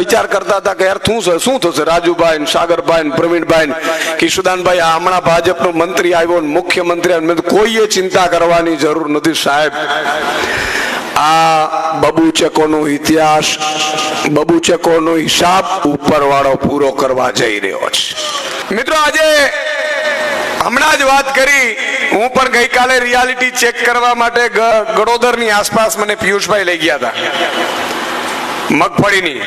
વિચાર કરતા હતા કે યાર શું છે શું થશે? રાજુભાઈ સાગરભાઈ પ્રવીણભાઈ કિશુદાનભાઈ હમણાં ભાજપનો મંત્રી આવ્યો ને મુખ્યમંત્રી. મેં કોઈએ ચિંતા કરવાની જરૂર નથી સાહેબ. આ બબુચકોનો ઇતિહાસ, બબુચકોનો હિસાબ ઉપરવાળો પૂરો કરવા જઈ રહ્યો છે. મિત્રો, આજે હમણાં જ વાત કરી. હું પણ ગઈકાલે રિયાલિટી ચેક કરવા માટે ગડોદરની આસપાસ મને પિયુષભાઈ લઈ ગયા હતા. મગફળીની.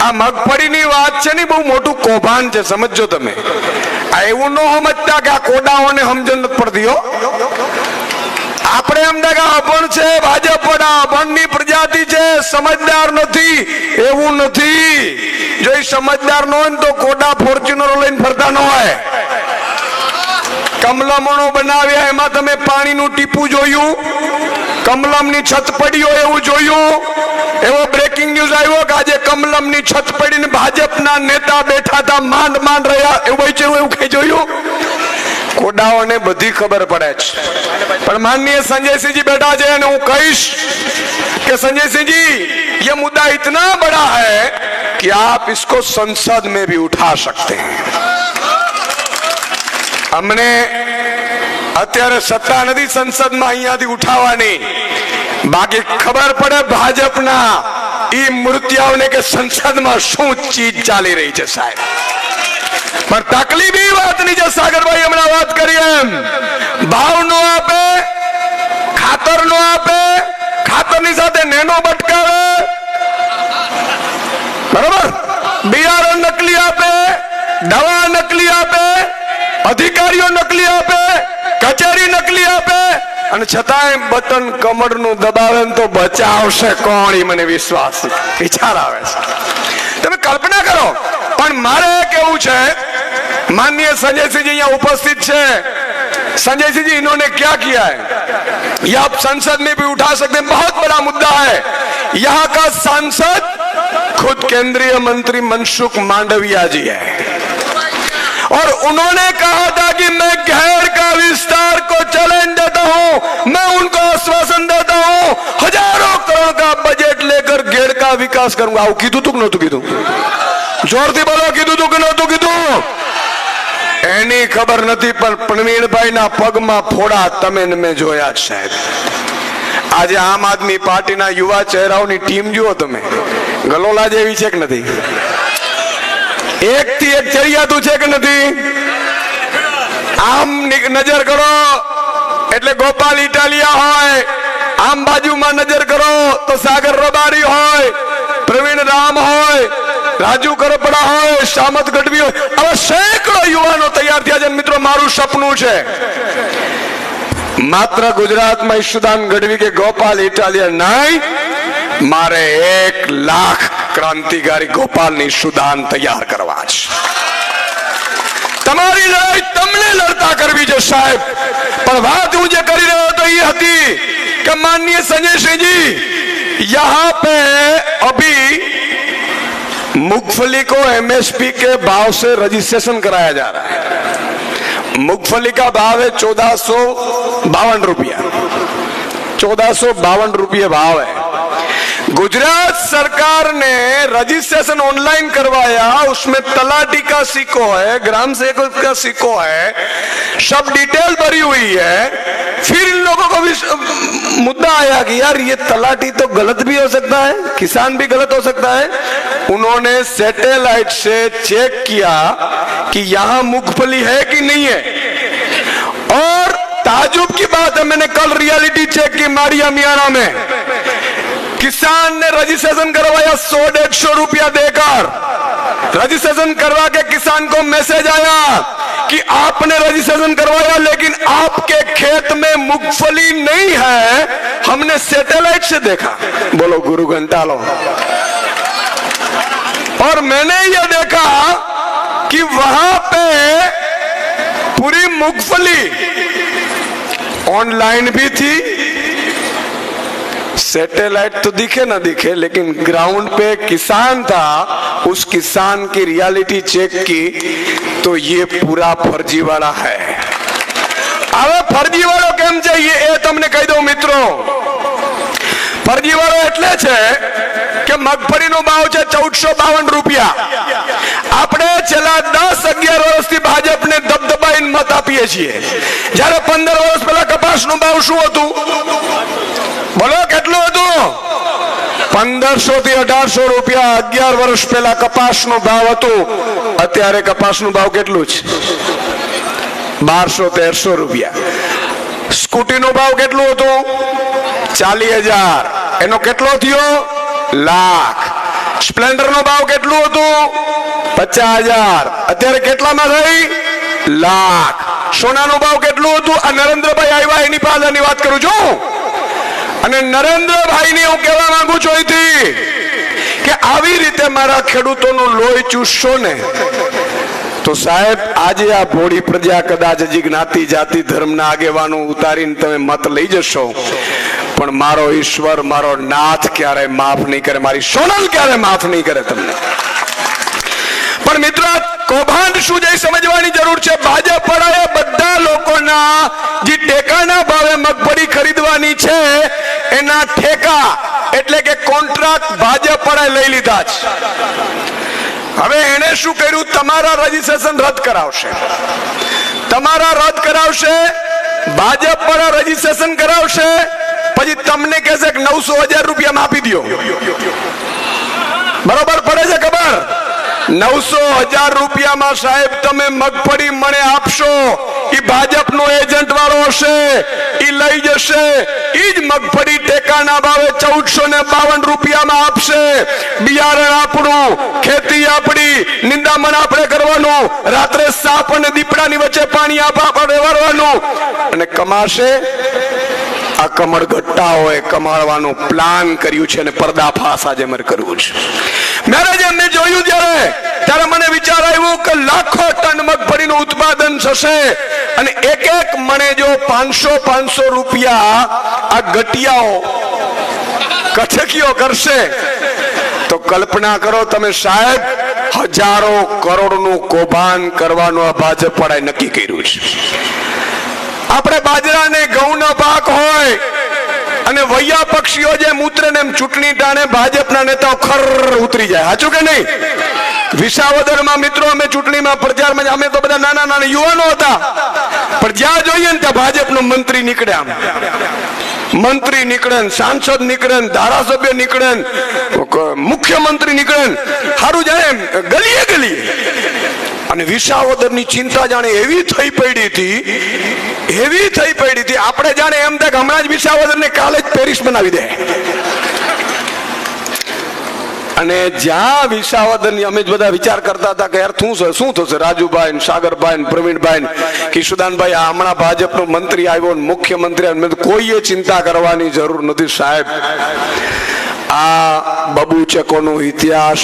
આ મગફળીની વાત છે ને બહુ મોટું કૌભાંડ છે, સમજજો તમે. આ એવું ન સમજતા કે આ કોડાઓને સમજણ નથી પડતી, હો. આપણે એમ કે અભણ છે, ભાજપ પણ અભણની પ્રજાતિ છે, સમજદાર નથી, એવું નથી. જો એ સમજદાર ન હોય તો કોડા ફોર્ચ્યુનરો લઈને ફરતા ન હોય. કમલમણો બનાવ્યા એમાં તમે પાણીનું ટીપું જોયું કમલમની છત પડી હોય એવું જોયું એવો બ્રેકિંગ ન્યૂઝ આવ્યો કે આજે કમલમની છત પડીને ભાજપના નેતા બેઠા હતા માંડ માંડ રહ્યા એવું હોય છે એવું કઈ જોયું કોડાઓને બધી ખબર પડે છે પણ માનનીય સંજયસિંહજી બેઠા છે અને હું કહીશ कि संजय सिंह जी ये मुद्दा इतना बड़ा है कि आप इसको संसद में भी उठा सकते हैं અમને અત્યારે સત્તા નથી સંસદમાં અહીંયાથી ઉઠાવવાની. બાકી ખબર પડે ભાજપના ઈ મૂર્તિઓને કે સંસદમાં શું ચીજ ચાલી રહી છે સાહેબ. પણ તકલીફ એ વાતની જે સાગરભાઈ, હમણાં વાત કરી એમ. ભાવ નો આપે ખાતર નો આપે ખાતરની સાથે નેનો બટકાવે બરોબર બિયારણ નકલી આપે દવા નકલી આપે અધિકારીઓ નકલી આપે કચેરી નકલી આપે અને છતાંય બટન કમરનું દબાવે ને તો બચાવશે કોણ ઈ મને વિશ્વાસ છે. વિચાર આવે છે તમે કલ્પના કરો પણ મારે કેવું છે माननीय संजय सिंह जी यहाँ उपस्थित છે संजय सिंह जी इन्होंने क्या किया है ये आप संसद में भी उठा सकते हैं बहुत बड़ा मुद्दा है यहाँ का सांसद खुद केंद्रीय मंत्री मनसुख मांडविया जी है और उन्होंने कहा था कि मैं घेर का विस्तार को चैलेंज देता हूं मैं उनको आश्वासन देता हूं हजारों करोड़ का बजट लेकर घेर का विकास करूंगा આવું કીધું તું કે નહોતું કીધું જોરથી બોલો કીધું તું કે નહોતું કીધું એની ખબર નથી પણ પ્રવીણભાઈના પગમાં ફોડા તમે ને મેં જોયા જ સાહેબ આજે આમ આદમી પાર્ટીના યુવા ચહેરાઓની ટીમ જુઓ તમે ગલોલા જેવી છે કે નથી એક થી એક ચડિયાતું છે કે નથી? આમ નજર કરો. એટલે ગોપાલ ઇટાલિયા હોય, આમ બાજુમાં નજર કરો તો સાગર રબારી હોય, પ્રવીણ રામ હોય, રાજુ કરપડા હોય, સામત ગઢવી હોય. હવે સેંકડો યુવાનો તૈયાર થયા છે મિત્રો, મારું સપનું છે. માત્ર ગુજરાતમાં ઈશુદાન ગઢવી કે ગોપાલ ઇટાલિયા નહીં, મારે એક લાખ ક્રાંતિકારી ગોપાલની સુદાન તૈયાર કરવા છે તમારી લડાઈ તમને લડતા કરવી છે સાહેબ પણ વાત હું જે કરી રહ્યો तो ये हती कि माननीय संजय सिंह जी, यहाँ पे अभी मुगफली को एमएसपी के भाव से रजिस्ट्रेशन कराया जा रहा है। मुगफली का भाव है चौदह सौ बावन रुपया। चौदह सौ बावन रुपये भाव है। गुजरात सरकार ने रजिस्ट्रेशन ऑनलाइन करवाया, उसमें तलाटी का सिक्को है, ग्राम सेवक का सिक्को है, सब डिटेल भरी हुई है। फिर इन लोगों को भी मुद्दा आया कि यार ये तलाटी तो गलत भी हो सकता है, किसान भी गलत हो सकता है। उन्होंने सैटेलाइट से चेक किया कि यहाँ मूंगफली है कि नहीं है। और ताजुब की बात है, मैंने कल रियलिटी चेक की मारिया मियाना में। किसान ने रजिस्ट्रेशन करवाया सौ डेढ़ सौ रुपया देकर। रजिस्ट्रेशन करवा के किसान को मैसेज आया कि आपने रजिस्ट्रेशन करवाया, लेकिन आपके खेत में मूंगफली नहीं है। हमने सैटेलाइट से देखा। बोलो, गुरु घंटालो और मैंने यह देखा कि वहाँ पे पूरी मूंगफली ऑनलाइन भी थी सैटेलाइट तो दिखे ना दिखे लेकिन ग्राउंड पे किसान था उस किसान की रियलिटी चेक की तो ये पूरा फर्जीवाड़ा है હવે ફરજીવાળો કેમ છે એ એ તમને કહી દઉં મિત્રો ફરજીવાળો એટલે છે કે મગફળીનો ભાવ છે ચૌદસો બાવન રૂપિયા આપણે છેલ્લા દસ અગિયાર વર્ષથી ભાજપને દબદબાઈને મત આપીએ છીએ જ્યારે પંદર વર્ષ પહેલા કપાસનો ભાવ શું હતું બોલો, કેટલું હતું? પંદરસો થી અઢારસો રૂપિયા અગિયાર વર્ષ પહેલા કપાસનો ભાવ હતો. અત્યારે કપાસનું ભાવ કેટલું છે? બારસો તેરસો રૂપિયા. સ્કૂટી નો ભાવ કેટલું હતું? ચાલીસ હજાર. એનો કેટલો થયો? લાખ. સ્પ્લેન્ડર નો ભાવ કેટલું હતું? પચાસ હજાર. અત્યારે કેટલામાં થઈ? લાખ. સોનાનો ભાવ કેટલું હતું? આ નરેન્દ્રભાઈ આવ્યા, એની પાછળની વાત કરું છું. અને નરેન્દ્રભાઈને હું કહેવા માંગુ છું અહીંથી કે આવી રીતે મારા ખેડૂતોનું લોહી ચૂસશો ને, તો સાહેબ, આજે આ ભોળી પ્રજા કદાચ હજી જ્ઞાતિ, જાતિ, ધર્મના આગેવાનો ઉતારીને તમે મત લઈ જશો. પણ મારો ઈશ્વર, મારો નાથ ક્યારે માફ નહીં કરે, મારી સોનલ ક્યારે માફ નહીં કરે તમને. પણ મિત્રો કૌભાંડ શું છે સમજવાની જરૂર છે. ભાજપ વાળાએ બધા લોકોના જે ટેકાના ભાવે મગફળી ખરીદવાની છે એના ઠેકા એટલે કે કોન્ટ્રાક્ટ ભાજપ લઈ લીધા છે. હવે એને શું કર્યું? તમારા રજીસ્ટ્રેશન રદ કરાવશે. તમારા રદ કરાવશે ભાજપ વાળા રજીસ્ટ્રેશન કરાવશે, પછી તમને કહેશે કે નવસો હજાર રૂપિયામાં આપી દો બરોબર પડે છે ખબર? નવસો હજાર રૂપિયામાં સાહેબ તમે મગફળી મને આપશો. ઈ ભાજપનો એજન્ટ વાળો હશે, ઈ લઈ જશે. ઈ જ મગફળી ટેકાના ભાવે ચૌદસો ને બાવન રૂપિયામાં આપશે. બિયારણ આપણું ખેતી આપણી, નિંદામણ આપણે કરવાનું. રાત્રે સાપ અને દીપડાની વચ્ચે પાણી આપણે વારવાનું અને કમાશે? આ કમળ ગટ્ટાઓએ કમાળવાનું પ્લાન કર્યું છે અને પર્દાફાશ આજે મારે કરવું છે. મેરેજ એમને જોયું ત્યારે ત્યારે મને વિચાર આવ્યો કે લાખો ટન મગફળીનું ઉત્પાદન થશે અને એક એક મને જો પાંચસો પાંચસો રૂપિયા આ ગટિયાઓ કથકીઓ કરશે, તો કલ્પના કરો તમે સાહેબ, હજારો કરોડનું કૌભાંડ કરવાનું આ ભાજપ વાળાએ નક્કી કર્યું છે. આપણે બાજરા ને ઘઉંનો પાક હોય અને વૈયા પક્ષીઓ જે મૂત્ર ને એમ ચૂંટણી ટાણે ભાજપના નેતાઓ ખર ઉતરી જાય. સાચું કે નહીં? વિસાવદરમાં મિત્રો, અમે ચૂંટણીમાં પ્રચારમાં અમે તો બધા નાના નાના યુવાનો હતા. પણ જ્યાં જોઈએ ને ત્યાં ભાજપનો મંત્રી નીકળે આમ. મંત્રી નીકળે ને, સાંસદ નીકળે ધારાસભ્ય નીકળે મુખ્યમંત્રી નીકળે ને. સારું જાણે ગલીએ ગલીએ. અને વિસાવદરની ચિંતા જાણે એવી થઈ પડી હતી, એવી થઈ પડી હતી, આપણે જાણે એમ થાય હમણાં જ વિસાવદરને કાલે જ પેરિસ બનાવી દે. અને જ્યાં વિસાવદરની અમે જ બધા વિચાર કરતા હતા કે યાર શું છે શું થશે? રાજુભાઈ ને સાગરભાઈ ને પ્રવીણભાઈ ને કિશુદાનભાઈ, આ હમણાં ભાજપનો મંત્રી આવ્યો ને મુખ્યમંત્રી આવ્યો કોઈએ ચિંતા કરવાની જરૂર નથી સાહેબ. આ બબુચકોનો ઇતિહાસ,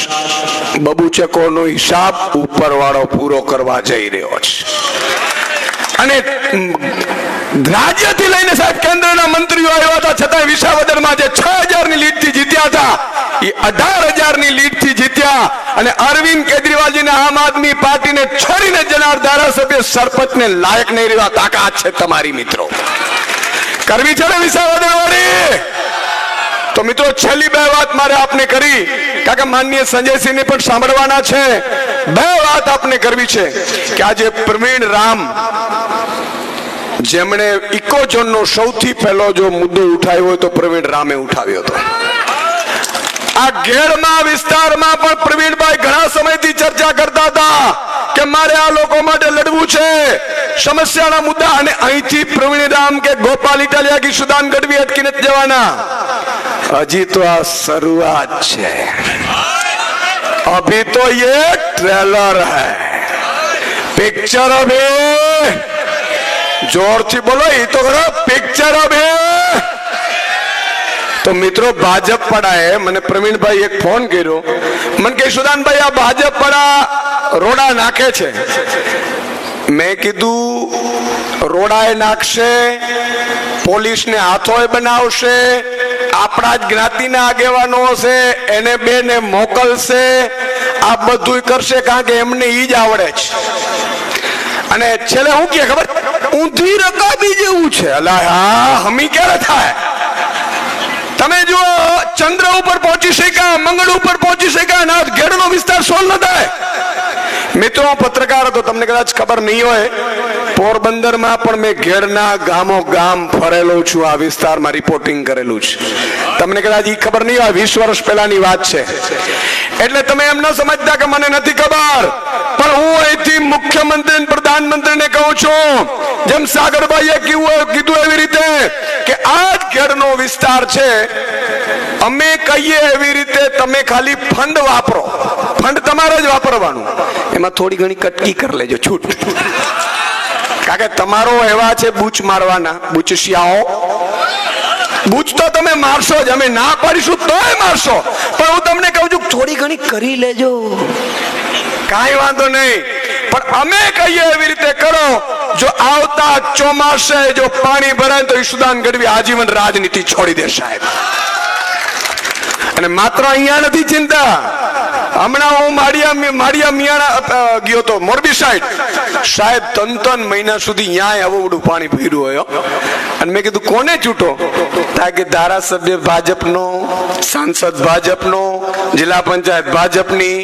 બબુચકોનો હિસાબ ઉપરવાળો પૂરો કરવા જઈ રહ્યો છે. અને રાજ્યથી લઈને સાહેબ કેન્દ્રના મંત્રીઓ આવ્યા હતા છતાં વિસાવદરમાં જે છ હજારની લીડથી જીત્યા હતા, એ અઢાર હજારની લીડથી જીત્યા અને અરવિંદ કેજરીવાલજીને આમ આદમી પાર્ટીને છોડીને જનાર ધારાસભ્ય સરપંચને લાયક નહીં રહેવા તાકાત છે તમારી મિત્રો. કરવી છે ને વિસાવદર વાળી તો મિત્રો, છેલ્લી બે વાત મારે આપને કરી, કારણ માનનીય સંજયસિંહને પણ સાંભળવાના છે. બે વાત આપને કરવી છે કે આજે પ્રવીણ રામ, જેમણે ઇકોઝોનનો સૌથી પહેલો જો મુદ્દો ઉઠાવ્યો હોય તો પ્રવીણ રામે ઉઠાવ્યો હતો. આ ગેડમાં વિસ્તારમાં પણ પ્રવીણભાઈ ઘણા સમયથી ચર્ચા કરતા હતા કે મારે આ લોકો માટે લડવું છે. સમસ્યાના મુદ્દા, અને અહીંથી પ્રવીણ રામ કે ગોપાલ ઇટાલિયા કે સુદાન ગઢવી અટકી નથી જવાના. હજી તો આ શરૂઆત છે. અભી તો એ ટ્રેલર હૈ. પિક્ચર અભી. જોરથી બોલો એ તો કરો પિક્ચર અભી. તો મિત્રો, ભાજપ પડાએ. મને પ્રવીણભાઈ એક ફોન કર્યો. મન કે સુદાનભાઈ, આ ભાજપ પડા રોડા નાખે છે. મેં કીધું, રોડાએ નાખશે, પોલીસને હાથોએ બનાવશે આપણા જ જ્ઞાતિના આગેવાનો હશે, એને બેને મોકલશે, આ બધું કરશે કારણ કે એમને ઈ જ આવડે છે. અને છેલ્લે હું કે ખબર? ઊંધી રકાબી જેવું છે. અલા, હા, હમી ક્યારે થાય? તમે જુઓ, ચંદ્ર ઉપર પહોંચી શક્યા, મંગળ ઉપર પહોંચી શક્યા ના ઘેડનો વિસ્તાર સોલ ન થાય. મિત્રો, પત્રકાર હતો તમને કદાચ ખબર નહીં હોય, પોરબંદરમાં પણ મેં ઘેરના ગામો ગામ ફરેલો છું, આ વિસ્તારમાં રિપોર્ટિંગ કરેલું છે. તમને કદાચ એ ખબર નહીં હોય, વીસ વર્ષ પહેલાની વાત છે. એટલે તમે એમ ન સમજતા કે મને નથી ખબર, પણ હું અહીંથી મુખ્યમંત્રી પ્રધાનમંત્રી પ્રધાનમંત્રીને કહું છું, જેમ સાગરભાઈએ કીધું કીધું એવી રીતે, કે આ જ ઘેરનો વિસ્તાર છે અમે કહીએ એવી રીતે તમે ખાલી ફંડ વાપરો. ફંડ તમારે જ વાપરવાનું. એમાં થોડી ઘણી કટકી કરી લેજો, છૂટ. કારણ કે તમારો એવા છે બૂચ મારવાના, બૂચશિયાઓ. બૂચ તો તમે મારશો જ, અમે ના પાડીશું તોય મારશો. પણ હું તમને કહું છું, થોડી ઘણી કરી લેજો. કાંઈ વાંધો નહીં. પણ અમે કહીએ એવી રીતે કરો, જો આવતા ચોમાસે જો પાણી ભરાય તો ઈશુદાન ગઢવી આજીવન રાજનીતિ છોડી દે સાહેબ. અને માત્ર અહીંયા નથી ચિંતા. હમણાં હું માળિયા માળિયા મિયાણા ગયો તો મોરબી સાઈડ સાહેબ, ત્રણ ત્રણ મહિના સુધી ન્યાય આવડું પાણી ભર્યું હોય અને મેં કીધું, કોને ચૂંટો તા કે ધારાસભ્ય ભાજપનો, સાંસદ ભાજપનો, જિલ્લા પંચાયત ભાજપની,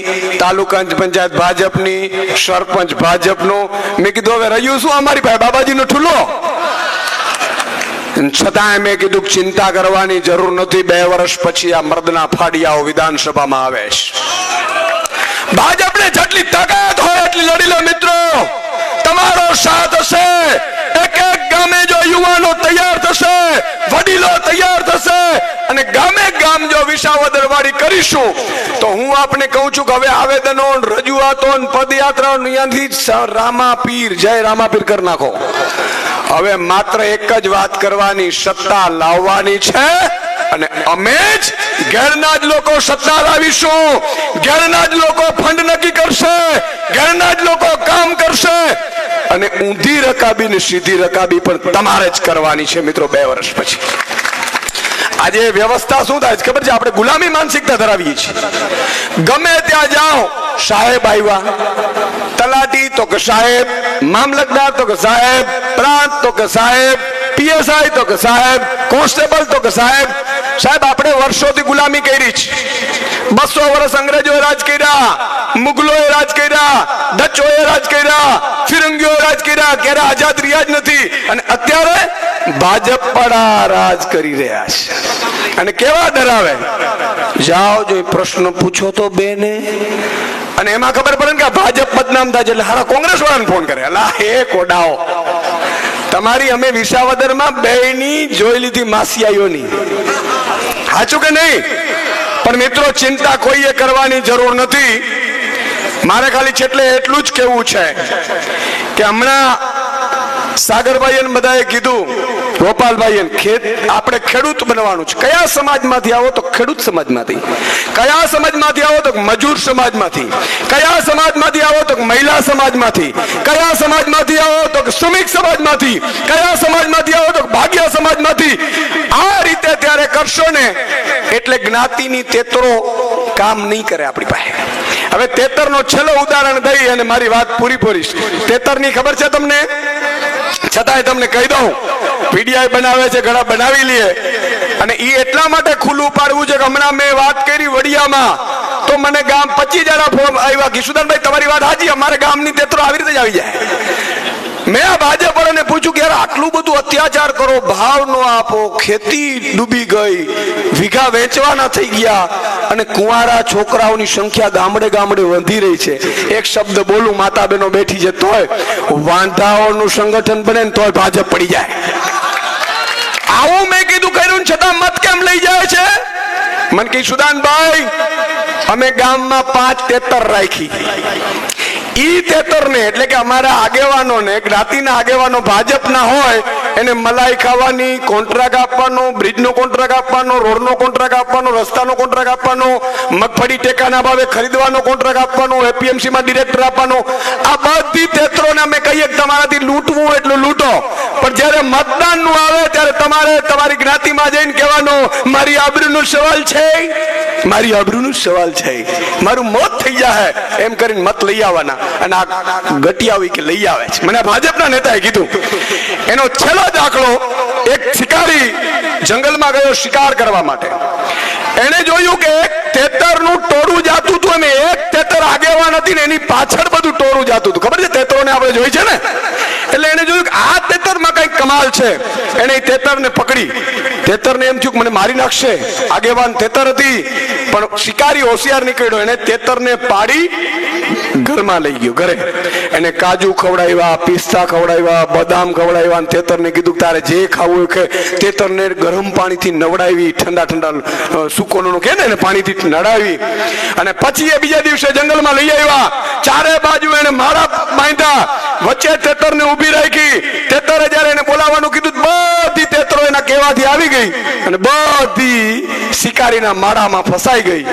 તાલુકા પંચાયત ભાજપની, સરપંચ ભાજપનો. મેં કીધું, હવે રહ્યું શું અમારી પાસે? બાબાજીનો ઠુલો. છતાંય મેં કીધું ચિંતા કરવાની જરૂર નથી. બે વર્ષ પછી આ મર્દના ફાડિયાઓ વિધાનસભામાં આવે છે. ભાજપને જેટલી તાકાત હોય, એટલી લડી લો મિત્રો. તમારો સાથ હશે. એક એક ગામે જો યુવાનો તૈયાર થશે, વડીલો તૈયાર થશે અને ગામે ગામ જો વિસાવદર વાળી કરીશું, તો હું આપને કહું છું કે હવે આવેદનો રજૂઆતો ને પદયાત્રાઓ અહીંયાથી રામાપીર, જય રામાપીર કરી નાખો. હવે માત્ર એક જ વાત કરવાની, સત્તા લાવવાની છે. અને અમે જ ઘેરના જ લોકો સત્તા લાવીશું ઘેરના જ લોકો ફંડ નક્કી કરશે. ઘેરના જ લોકો કામ કરશે. અને ઊંધી રકાબી ને સીધી રકાબી પણ તમારે જ કરવાની છે મિત્રો બે વર્ષ પછી. આજે વ્યવસ્થા શું થાય ખબર છે? આપણે ગુલામી માનસિકતા ધરાવીએ છીએ. ગમે ત્યાં જાઓ, સાહેબ આવ્યા. તલાટી તો કે સાહેબ, મામલતદાર તો કે સાહેબ, પ્રાંત તો કે સાહેબ, પીએસઆઈ તો કે સાહેબ, કોન્સ્ટેબલ તો કે સાહેબ સાહેબ, આપણે વર્ષોથી ગુલામી કરી છે. બસો વર્ષ અંગ્રેજોએ રાજ કર્યા, મુગલોએ રાજ કર્યા, ડચોએ રાજ કર્યા ફિરંગીઓ રાજ કર્યા, ક્યારે આઝાદ રહ્યા જ નથી. અને અત્યારે ભાજપ પડા રાજ કરી રહ્યા છે. અને કેવા ડરાવે? જાઓ જો પ્રશ્ન પૂછો તો બેને. અને એમાં ખબર પડે કે ભાજપ બદનામ થાય છે. એટલે હારા કોંગ્રેસ વાળાને ફોન કરે. અલા, હે કોડાઓ. તમારી અમે વિસાવદરમાં બેની જોઈ લીધી માસિયાઈઓની સાચું કે નહીં? પણ મિત્રો, ચિંતા કોઈએ કરવાની જરૂર નથી. મારે ખાલી છેટલે એટલું જ કેવું છે કે હમણાં સાગરભાઈ બધાએ કીધું ગોપાલભાઈ ખેત આપણે ખેડૂત બનવાનું છે. કયા સમાજમાંથી આવો તો ખેડૂત સમાજમાંથી. કયા સમાજમાંથી આવો તો મજૂર સમાજમાંથી. કયા સમાજમાંથી આવો તો મહિલા સમાજમાંથી. કયા સમાજમાંથી આવો તો શ્રમિક સમાજમાંથી. કયા સમાજમાંથી આવો તો ભાગ્ય સમાજમાંથી. કરશો ને, એટલે જ્ઞાતિની તેતરો કામ નહીં કરે આપણી પાસે. હવે તેતરનો છેલ્લો ઉદાહરણ દઈ અને મારી વાત પૂરી પૂરીશ તેતરની ખબર છે તમને? છતાંય તમને કહી દઉં, પીડીઆઈ બનાવે છે, ઘણા બનાવી લઈએ અને એ એટલા માટે ખુલ્લું પાડવું છે કે હમણાં મેં વાત કરી વડિયામાં. તો મને ગામ પચીસ જણા ફોન આવ્યા કિશુદાનભાઈ તમારી વાત હાજી અમારે ગામની તેતરો આવી રીતે જ આવી જાય. મેં આ ભાજપ પૂછ્યું કે આટલું બધું અત્યાચાર કરો ભાવ નો આપો, ખેતી ડૂબી ગઈ, વીઘા વેચવાના થઈ ગયા, અને કુંવારા છોકરાઓની સંખ્યા ગામડે ગામડે વધી રહી છે. એક શબ્દ બોલું માતા બહેનો બેઠી છે, તોય વાંધાઓનું સંગઠન બને ને તોય ભાજપ પડી જાય. આવું મેં કીધું, કર્યું છતાં મત કેમ લઈ જાય છે? મન કહી, સુદાનભાઈ, અમે ગામમાં પાંચ તેતર રાખી. ઈ તેતરને એટલે કે અમારા આગેવાનોને જ્ઞાતિના આગેવાનો ભાજપના હોય, એને મલાઈ ખાવાની કોન્ટ્રાક્ટ આપવાનો, બ્રિજનો કોન્ટ્રાક્ટ આપવાનો, રોડનો કોન્ટ્રાક્ટ આપવાનો, રસ્તાનો કોન્ટ્રાક્ટ આપવાનો, મગફળી ટેકાના ભાવે ખરીદવાનો કોન્ટ્રાક્ટ આપવાનો, એપીએમસીમાં ડિરેક્ટર આપવાનો. આ બધી તેતરોને અમે કહીએ તમારાથી લૂંટવું એટલું લૂંટો. પણ જ્યારે મતદાનનું આવે ત્યારે તમારે તમારી જ્ઞાતિમાં જઈને કહેવાનું, મારી આબરૂનો સવાલ છે. મારી આબરૂનો સવાલ છે. મારું મોત થઈ જાય એમ કરીને મત લઈ આવવાના. અને આ ગટિયાવી કે લઈ આવે છે. મને ભાજપના નેતાએ કીધું, એનો છેલ્લો દાખલો એક શિકારી જંગલમાં ગયો શિકાર કરવા માટે. એને જોયું કે એક તેતરનું ટોળું જાતું હતું. અને એક તેતર આગેવાન હતી ને એની પાછળ બધું ટોળું જાતું હતું. ખબર છે? તેતરોને આપણે જોઈ છે ને? એટલે એને જોયું કે આ કંઈક છે. એને તેતરને પકડી. તેતરને એમ થયું કે મને મારી નાખશે. આગેવાન તેતર હતી, પણ શિકારી હોશિયાર નીકળ્યો. એને તેતરને પાડી, ઘરમાં લઈ ગયો, ઘરે. એને કાજુ ખવડાવ્યા, પિસ્તા ખવડાવ્યા, બદામ ખવડાવ્યા તેતરને કીધું તારે જે ખાવું કે તેતરને ગરમ પાણીથી નવડાવી, ઠંડા ઠંડા સુકોનો કે ને પાણીથી નડાવી અને પછી એ બીજા દિવસે જંગલમાં લઈ આવ્યા. ચારે બાજુ એને મારા બાંધ્યા. વચ્ચે તેતરને ઊભી રાખી. તેતરે જ્યારે એને બોલાવવાનું કીધું તો બધી તેતરો આવી ગઈ અને બધી શિકારીના માળામાં ફસાઈ ગઈ.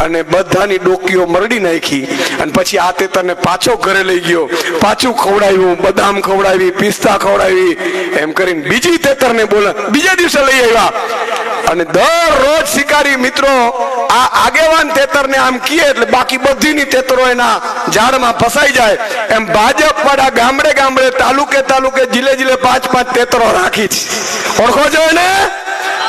અને બધાની ડોકીઓ મરડી નાખી. અને પછી આ તેતરને પાછો ઘરે લઈ ગયો. પાછું ખવડાવ્યું, બદામ ખવડાવી, પિસ્તા ખવડાવી. એમ કરીને બીજી તેતરને બોલા, બીજા દિવસે લઈ આવ્યા. અને દરરોજ શિકારી મિત્રો, આ આગેવાન તેતરને આમ કીએ એટલે બાકી બધીની તેતરો એના ઝાડમાં ફસાઈ જાય. એમ ભાજપ વાળા ગામડે ગામડે તાલુકે તાલુકે જિલ્લે જિલ્લે પાંચ પાંચ તેતરો રાખી છે. ઓળખો છો એને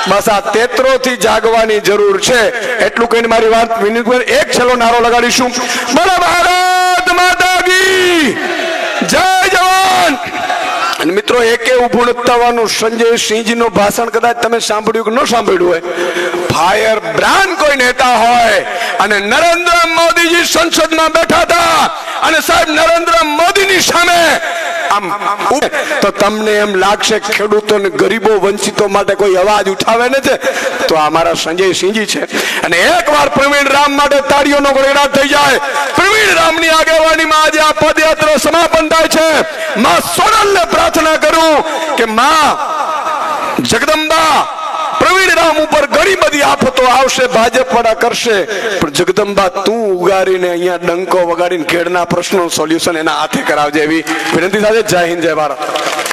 બસ આ તેત્રો થી જાગવાની જરૂર છે. એટલું કહીને મારી વાત વિનીતભાઈ એક છેલ્લો નારો લગાડીશું. બોલો ભારત માતા જય જવાન. મિત્રો, એકે નથી થવાનું. સંજય સિંહજી નું ભાષણ કદાચ તમે સાંભળ્યું કે ન સાંભળ્યું હોય. ફાયર બ્રાન્ડ કોઈ નેતા હોય અને નરેન્દ્ર મોદીજી સંસદમાં બેઠા હતા. અને સાહેબ, નરેન્દ્ર મોદીની સામે આમ તો તમને એમ લાગશે ખેડૂતો ને ગરીબો વંચિતો માટે કોઈ અવાજ ઉઠાવે ને છે તો આ મારા સંજય સિંહજી છે. અને એકવાર પ્રવીણ રામ માટે તાળીઓનો ગળગડાટ થઈ જાય. પ્રવીણ રામની આગેવાનીમાં આજે આ પદયાત્રા સમાપન થાય છે. માં સોનલને પ્રાર્થના કરું કે માં જગદંબા પ્રવીણ ઉપર ઘણી બધી આફતો આવશે ભાજપ વાળા કરશે. પણ જગદંબા, તું ઉગારીને અહીંયા ડંકો વગાડીને ખેડના પ્રશ્નો સોલ્યુશન એના હાથે કરાવજે એવી વિનંતી સાથે જય હિન્દ, જય ભારત.